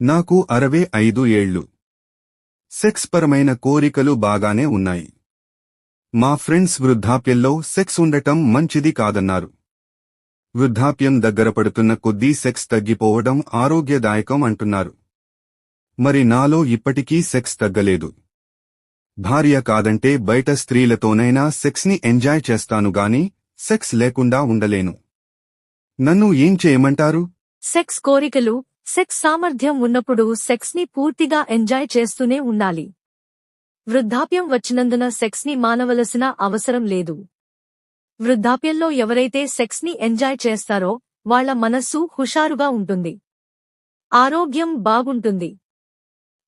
నాకు అరవై ఐదు ఏళ్ళు. సెక్స్ పరమైన కోరికలు బాగానే ఉన్నాయి. మా ఫ్రెండ్స్ వృద్ధాప్యంలో సెక్స్ ఉండటం మంచిది కాదన్నారు. వృద్ధాప్యం దగ్గర పడుతున్న కొద్దీ సెక్స్ తగ్గిపోవడం ఆరోగ్యదాయకం అంటున్నారు. మరి నాలో ఇప్పటికీ సెక్స్ తగ్గలేదు. భార్య కాదంటే బయట స్త్రీలతోనైనా సెక్స్ని ఎంజాయ్ చేస్తాను గాని సెక్స్ లేకుండా ఉండలేను. నన్ను ఏం చేయమంటారు? సెక్స్ కోరికలు సెక్స్ సామర్థ్యం ఉన్నప్పుడు సెక్స్ని పూర్తిగా ఎంజాయ్ చేస్తూనే ఉండాలి. వృద్ధాప్యం వచ్చినందున సెక్స్ని మానవలసిన అవసరం లేదు. వృద్ధాప్యంలో ఎవరైతే సెక్స్ని ఎంజాయ్ చేస్తారో వాళ్ళ మనస్సు హుషారుగా ఉంటుంది. ఆరోగ్యం బాగుంటుంది.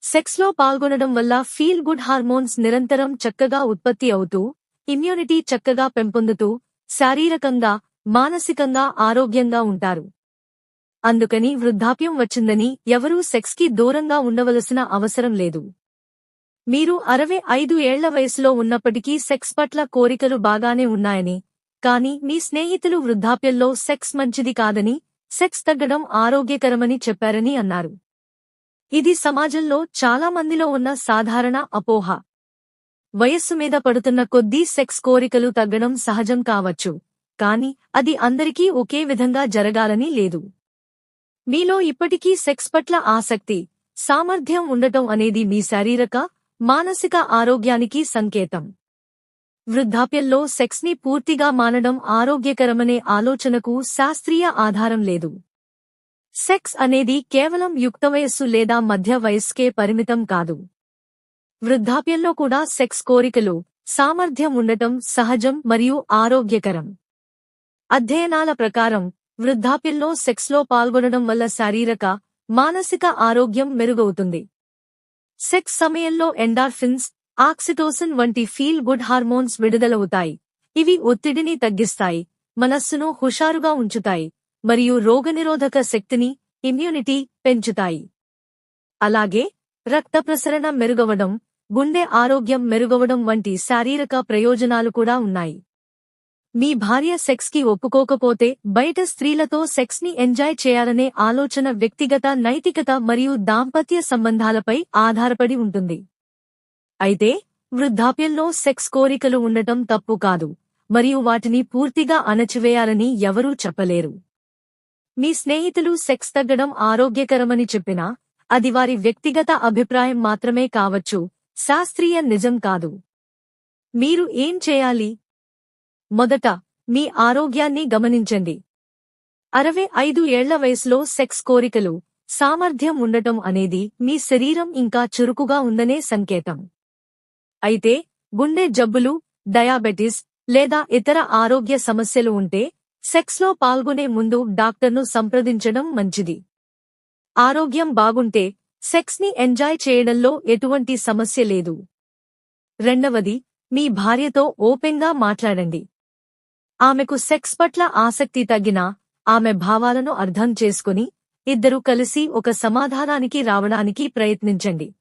సెక్స్లో పాల్గొనడం వల్ల ఫీల్ గుడ్ హార్మోన్స్ నిరంతరం చక్కగా ఉత్పత్తి అవుతూ ఇమ్యూనిటీ చక్కగా పెంపొందుతూ శారీరకంగా మానసికంగా ఆరోగ్యంగా ఉంటారు. అందుకని వృద్ధాప్యం వచ్చిందని ఎవరూ సెక్స్కి దూరంగా ఉండవలసిన అవసరం లేదు. మీరు అరవై ఐదు ఏళ్ళ వయసులో ఉన్నప్పటికీ సెక్స్ పట్ల కోరికలు బాగానే ఉన్నాయని కానీ మీ స్నేహితులు వృద్ధాప్యంలో సెక్స్ మంచిది కాదని సెక్స్ తగ్గడం ఆరోగ్యకరమని చెప్పారని అన్నారు. ఇది సమాజంలో చాలా మందిలో ఉన్న సాధారణ అపోహ. వయస్సు మీద పడుతున్న కొద్దీ సెక్స్ కోరికలు తగ్గడం సహజం కావచ్చు కాని అది అందరికీ ఒకే విధంగా జరగాలని లేదు. మీలో ఇప్పటికీ సెక్స్ పట్ల ఆసక్తి సామర్థ్యం ఉండటం అనేది మీ శారీరక మానసిక ఆరోగ్యానికి సంకేతం. వృద్ధాప్యంలో సెక్స్ని పూర్తిగా మానడం ఆరోగ్యకరమనే ఆలోచనకు శాస్త్రీయ ఆధారం లేదు. సెక్స్ అనేది కేవలం యుక్త వయస్సు లేదా మధ్య వయస్కే పరిమితం కాదు. వృద్ధాప్యంలో కూడా సెక్స్ కోరికలు సామర్థ్యం ఉండటం సహజం మరియు ఆరోగ్యకరం. అధ్యయనాల ప్రకారం వృద్ధాప్యంలో సెక్స్లో పాల్గొనడం వల్ల శారీరక మానసిక ఆరోగ్యం మెరుగవుతుంది. సెక్స్ సమయంలో ఎండార్ఫిన్స్ ఆక్సిటోసిన్ వంటి ఫీల్ గుడ్ హార్మోన్స్ విడుదలవుతాయి. ఇవి ఒత్తిడిని తగ్గిస్తాయి మనస్సును హుషారుగా ఉంచుతాయి మరియు రోగనిరోధక శక్తిని ఇమ్యూనిటీ పెంచుతాయి. అలాగే రక్త ప్రసరణ మెరుగవడం గుండె ఆరోగ్యం మెరుగవడం వంటి శారీరక ప్రయోజనాలు కూడా ఉన్నాయి. మీ భార్య సెక్స్కి ఒప్పుకోకపోతే బయట స్త్రీలతో సెక్స్ని ఎంజాయ్ చేయాలనే ఆలోచన వ్యక్తిగత నైతికత మరియు దాంపత్య సంబంధాలపై ఆధారపడి ఉంటుంది. అయితే వృద్ధాప్యంలో సెక్స్ కోరికలు ఉండటం తప్పు కాదు మరియు వాటిని పూర్తిగా అణచివేయాలని ఎవరూ చెప్పలేరు. మీ స్నేహితులు సెక్స్ తగ్గడం ఆరోగ్యకరమని చెప్పినా అది వారి వ్యక్తిగత అభిప్రాయం మాత్రమే కావచ్చు శాస్త్రీయ నిజం కాదు. మీరు ఏం చేయాలి? మొదట మీ ఆరోగ్యాన్ని గమనించండి. అరవై ఐదు ఏళ్ళ వయసులో సెక్స్ కోరికలు సామర్థ్యం ఉండటం అనేది మీ శరీరం ఇంకా చురుకుగా ఉందనే సంకేతం. అయితే గుండె జబ్బులు డయాబెటిస్ లేదా ఇతర ఆరోగ్య సమస్యలు ఉంటే సెక్స్లో పాల్గొనే ముందు డాక్టర్ను సంప్రదించడం మంచిది. ఆరోగ్యం బాగుంటే సెక్స్ని ఎంజాయ్ చేయడంలో ఎటువంటి సమస్య లేదు. రెండవది మీ భార్యతో ఓపెన్గా మాట్లాడండి. ఆమెకు సెక్స్ పట్ల ఆసక్తి తగ్గినా ఆమె భావాలను అర్థం చేసుకుని ఇద్దరూ కలిసి ఒక సమాధానానికి రావడానికి ప్రయత్నించండి.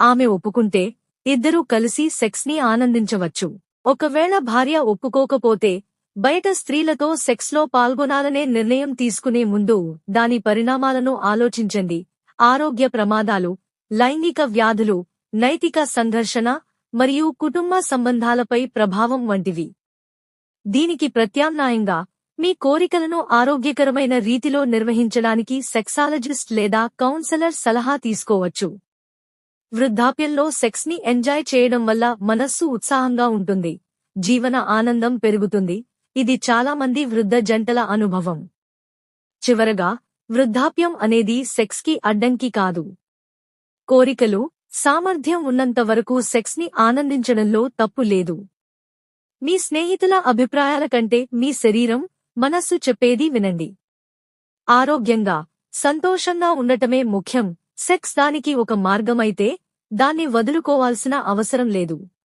ఆమె ఒప్పుకుంటే ఇద్దరూ కలిసి సెక్స్ని ఆనందించవచ్చు. ఒకవేళ భార్య ఒప్పుకోకపోతే బయట స్త్రీలతో సెక్స్లో పాల్గొనాలనే నిర్ణయం తీసుకునే ముందు దాని పరిణామాలను ఆలోచించండి. ఆరోగ్య ప్రమాదాలు లైంగిక వ్యాధులు నైతిక సంఘర్షణ మరియు కుటుంబ సంబంధాలపై ప్రభావం వంటివి. దీనికి ప్రత్యామ్నాయంగా మీ కోరికలను ఆరోగ్యకరమైన రీతిలో నిర్వహించడానికి సెక్సాలజిస్ట్ లేదా కౌన్సెలర్ సలహా తీసుకోవచ్చు. వృద్ధాప్యంలో సెక్స్ని ఎంజాయ్ చేయడం వల్ల మనస్సు ఉత్సాహంగా ఉంటుంది జీవన ఆనందం పెరుగుతుంది ఇది చాలా మంది వృద్ధ జంటల అనుభవం. చివరగా వృద్ధాప్యం అనేది సెక్స్కి అడ్డంకి కాదు. కోరికలు సామర్థ్యం ఉన్నంత వరకు సెక్స్ని ఆనందించడంలో తప్పు లేదు. మీ స్నేహితుల అభిప్రాయాల కంటే మీ శరీరం మనస్సు చెప్పేది వినండి. ఆరోగ్యంగా సంతోషంగా ఉండటమే ముఖ్యం. సెక్స్ దానికి ఒక మార్గమైతే దాన్ని వదులుకోవాల్సిన అవసరం లేదు.